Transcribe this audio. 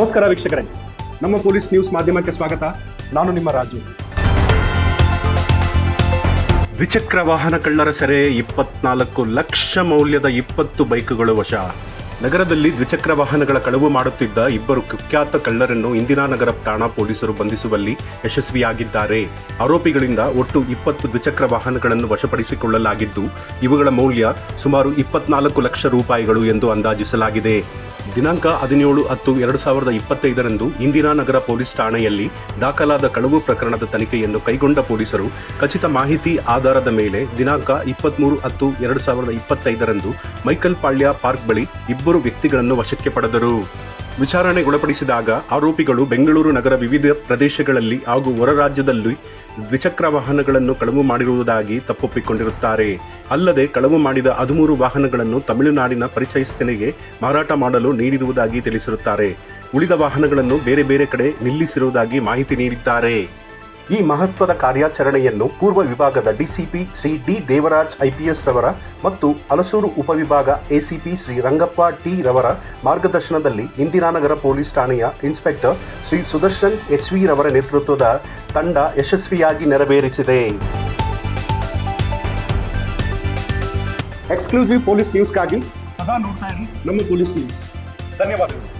ನಮಸ್ಕಾರ ವೀಕ್ಷಕರೇ. ನಮ್ಮ ಪೊಲೀಸ್ ನ್ಯೂಸ್ ಮಾಧ್ಯಮಕ್ಕೆ ಸ್ವಾಗತ. ನಾನು ನಿಮ್ಮ ರಾಜು. ದ್ವಿಚಕ್ರ ವಾಹನ ಕಳ್ಳರ ಸೆರೆ ಇಪ್ಪತ್ನಾಲ್ಕು ಲಕ್ಷ ಮೌಲ್ಯದ ಇಪ್ಪತ್ತು ಬೈಕ್ಗಳು ವಶ. ನಗರದಲ್ಲಿ ದ್ವಿಚಕ್ರ ವಾಹನಗಳ ಕಳವು ಮಾಡುತ್ತಿದ್ದ ಇಬ್ಬರು ಕುಖ್ಯಾತ ಕಳ್ಳರನ್ನು ಇಂದಿರಾನಗರ ಠಾಣಾ ಪೊಲೀಸರು ಬಂಧಿಸುವಲ್ಲಿ ಯಶಸ್ವಿಯಾಗಿದ್ದಾರೆ. ಆರೋಪಿಗಳಿಂದ ಒಟ್ಟು ಇಪ್ಪತ್ತು ದ್ವಿಚಕ್ರ ವಾಹನಗಳನ್ನು ವಶಪಡಿಸಿಕೊಳ್ಳಲಾಗಿದ್ದು, ಇವುಗಳ ಮೌಲ್ಯ ಸುಮಾರು ಇಪ್ಪತ್ನಾಲ್ಕು ಲಕ್ಷ ರೂಪಾಯಿಗಳು ಎಂದು ಅಂದಾಜಿಸಲಾಗಿದೆ. ದಿನಾಂಕ ಹದಿನೇಳು ಹತ್ತು ಎರಡು ಸಾವಿರದ ಇಪ್ಪತ್ತೈದರಂದು ಇಂದಿರಾನಗರ ಪೊಲೀಸ್ ಠಾಣೆಯಲ್ಲಿ ದಾಖಲಾದ ಕಳವು ಪ್ರಕರಣದ ತನಿಖೆಯನ್ನು ಕೈಗೊಂಡ ಪೊಲೀಸರು ಖಚಿತ ಮಾಹಿತಿ ಆಧಾರದ ಮೇಲೆ ದಿನಾಂಕ ಇಪ್ಪತ್ತ್ಮೂರು ಹತ್ತು ಎರಡು ಸಾವಿರದ ಇಪ್ಪತ್ತೈದರಂದು ಮೈಕಲ್ ಪಾಳ್ಯ ಪಾರ್ಕ್ ಬಳಿ ಇಬ್ಬರು ವ್ಯಕ್ತಿಗಳನ್ನು ವಶಕ್ಕೆ ಪಡೆದರು. ವಿಚಾರಣೆಗೊಳಪಡಿಸಿದಾಗ ಆರೋಪಿಗಳು ಬೆಂಗಳೂರು ನಗರ ವಿವಿಧ ಪ್ರದೇಶಗಳಲ್ಲಿ ಹಾಗೂ ಹೊರ ರಾಜ್ಯದಲ್ಲಿ ದ್ವಿಚಕ್ರ ವಾಹನಗಳನ್ನು ಕಳವು ಮಾಡಿರುವುದಾಗಿ ತಪ್ಪೊಪ್ಪಿಕೊಂಡಿರುತ್ತಾರೆ. ಅಲ್ಲದೆ ಕಳವು ಮಾಡಿದ ಹದಿಮೂರು ವಾಹನಗಳನ್ನು ತಮಿಳುನಾಡಿನ ಪರಿಚಯಸ್ಥನಿಗೆ ಮಾರಾಟ ಮಾಡಲು ನೀಡಿರುವುದಾಗಿ ತಿಳಿಸಿರುತ್ತಾರೆ. ಉಳಿದ ವಾಹನಗಳನ್ನು ಬೇರೆ ಬೇರೆ ಕಡೆ ನಿಲ್ಲಿಸಿರುವುದಾಗಿ ಮಾಹಿತಿ ನೀಡಿದ್ದಾರೆ. ಈ ಮಹತ್ವದ ಕಾರ್ಯಾಚರಣೆಯನ್ನು ಪೂರ್ವ ವಿಭಾಗದ DCP Shri D Devaraj IPS ರವರ ಮತ್ತು ಹಲಸೂರು ಉಪವಿಭಾಗ ಎಸಿಪಿ ಶ್ರೀ ರಂಗಪ್ಪ ಟಿ ರವರ ಮಾರ್ಗದರ್ಶನದಲ್ಲಿ ಇಂದಿರಾನಗರ ಪೊಲೀಸ್ ಠಾಣೆಯ inspector Shri Sudarshan H V ರವರ ನೇತೃತ್ವದ ತಂಡ ಯಶಸ್ವಿಯಾಗಿ ನೆರವೇರಿಸಿದೆ. ಎಕ್ಸ್ಕ್ಲೂಸಿವ್ ಪೊಲೀಸ್ ನ್ಯೂಸ್ಗಾಗಿ ಸದಾ ನೋಡ್ತಾ ಇರಿ. ನಮ್ಮ ಪೊಲೀಸ್ ನ್ಯೂಸ್ ಧನ್ಯವಾದಗಳು.